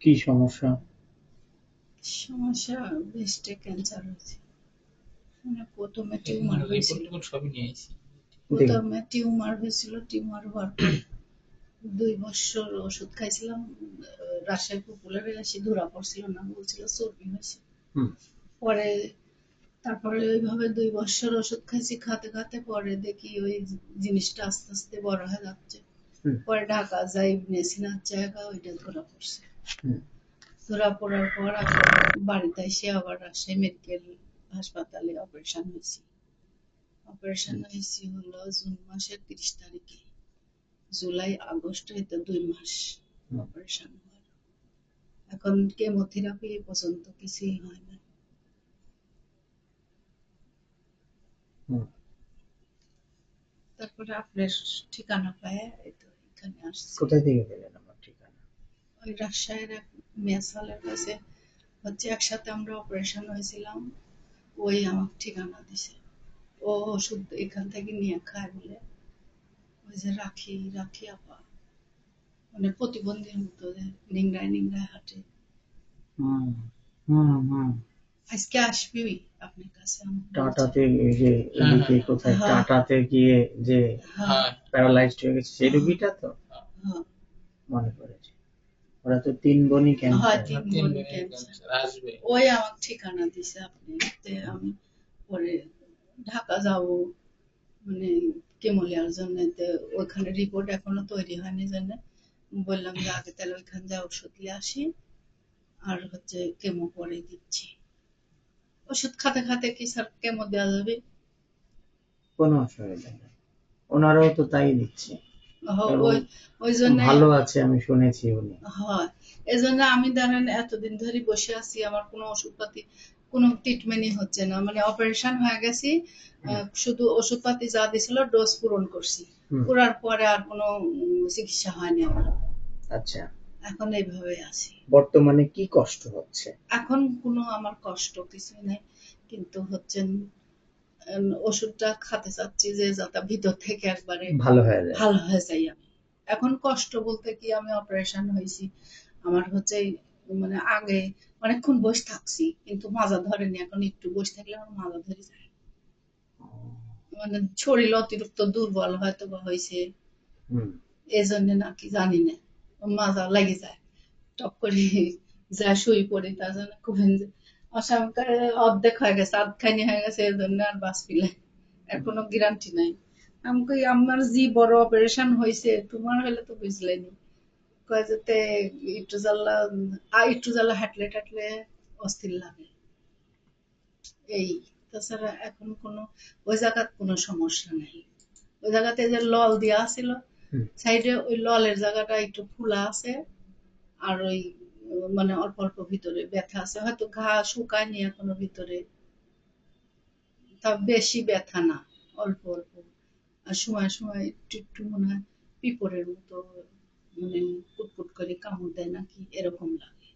কি সমস্যা? সমস্যা ব্রেস্টে ক্যান্সার হয়েছে। মানে প্রথমে টিউমার হয়েছিল। সবই নিয়ে এসেছি প্রথমে টিউমার হয়েছিল টিউমার হওয়ার পর দুই বছর ওষুধ খাইছিলাম রাজশাহী পপুলারে আসি ধরা পড়ছিল না বলছিল চর্বি হয়েছে। হুম। পরে তারপরে ওইভাবে দুই বছর ওষুধ খাইছি খাতে খাতে পরে দেখি ওই জিনিসটা আস্তে আস্তে বড় হয়ে যাচ্ছে। পরে ঢাকা যাই মেসিনার জায়গা ওইটা ধরা পড়ছে। ধরা পড়ার পর বাড়িতে এসে আবার রাজশাহী মেডিকেল হাসপাতালে অপারেশন হয়েছি। অপারেশন হয়েছি হলো জুন মাসের তিরিশ তারিখে। জুলাই আগস্ট হইতে দুই মাস অপারেশন হওয়ার এখন কেমোথেরাপি পর্যন্ত কিছুই হয় না। তারপরে আপনার ঠিকানা পায় এখানে আসছি। কোথায় থেকে পেলেন? ওই রাজশাহীর এক মেস হলের কাছে হচ্ছে একসাথে আমরা অপারেশন হয়েছিলাম। ওই আমার ঠিকানা দিছে। ও ওষুধ এখান থেকে নিয়ে খায় বলে। ওই যে রাখি রাখি আপা। মানে প্রতিবন্ধীর মতো যে নিংড়ায় নিংড়ায় হাঁটে। হুম হুম হুম। আজকে আসবি আপনার কাছে টাটাতে যে হ্যাঁ, এদিকে হ্যাঁ, কোথায়? হ্যাঁ। টাটাতে গিয়ে যে হ্যাঁ। হ্যাঁ। প্যারালাইজড হয়ে গেছে সেই রুগীটা তো? হ্যাঁ। মনে পড়েছে। ওরা তো তিন বোনই হ্যাঁ ক্যান্সার তিন তিন ক্যান্সার ক্যান্সার আসবে। ওই আমার ঠিকানা দিছে আপনি তে আমি পরে ঢাকা যাব মানে কেমোলিয়ার জন্য তে ওইখানে রিপোর্ট এখনও তৈরি হয়নি জন্য বললাম যে আগে তাহলে ওইখান যা ওষুধ নিয়ে আসি আর হচ্ছে কেমো পরে দিচ্ছি। ওষুধ খাতে খাতে কি স্যার কেমো দেওয়া যাবে? কোনো অসুবিধা নেই। ওনারাও তো তাই দিচ্ছে ওই ওই জন্য ভালো আছে আমি শুনেছি উনি। হয় এজন্য আমি ধরেন এতদিন ধরে বসে আছি আমার কোনো ওষুধপাতি কোনো ট্রিটমেন্টই হচ্ছে না। মানে অপারেশন হয়ে গেছি শুধু ওষুধপাতি যা দিছিল ডোজ পূরণ করছি। করার পরে আর কোনো চিকিৎসা হয়নি আমার। আচ্ছা। এখন এইভাবে আছি। বর্তমানে কি কষ্ট হচ্ছে? এখন কোনো আমার কষ্ট কিছুই নেই কিন্তু হচ্ছে ওষুধটা খাতে চাচ্ছি যে যাতে ভিতর থেকে একবারে ভালো হয়ে যায়। ভালো হয়ে যাই আমি। এখন কষ্ট বলতে কি আমি অপারেশন হয়েছি। আমার হচ্ছে মানে আগে অনেকক্ষণ বসে থাকছি কিন্তু মাজা ধরেনি। এখন একটু বসে থাকলে আমার মাজা ধরে যায়। মানে শরীর অতিরিক্ত দুর্বল হয়তো বা হয়েছে। হুম। এই জন্য নাকি জানি না। মাজা লেগে যায়। টপ করে যা শুই পড়ি তার জন্য খুব অসামকার অর্ধেক হয়ে গেছে আধখানি হয়ে গেছে এই জন্য আর বাস পিলে এর কোনো গ্যারান্টি নাই। আমাকে আমার যে বড় অপারেশন হয়েছে তোমার হলে তো বুঝলেনি কয় যেতে একটু জ্বালা আর একটু জ্বালা হাঁটলে টাটলে অস্থির লাগে। এই তাছাড়া এখন কোনো ওই জায়গাত কোনো সমস্যা নাই। ওই জায়গাতে যে লল দেওয়া ছিল সাইডে ওই ললের জায়গাটা একটু ফুলা আছে আর ওই মানে অল্প অল্প ভিতরে ব্যথা আছে। হয়তো ঘা শুকায়নি এখনও ভিতরে। তা বেশি ব্যথা না, অল্প অল্প। আর সময় সময় একটু একটু মনে হয় পিঁপড়ের মতো মানে কুটকুট করে কামড় দেয় নাকি, এরকম লাগে।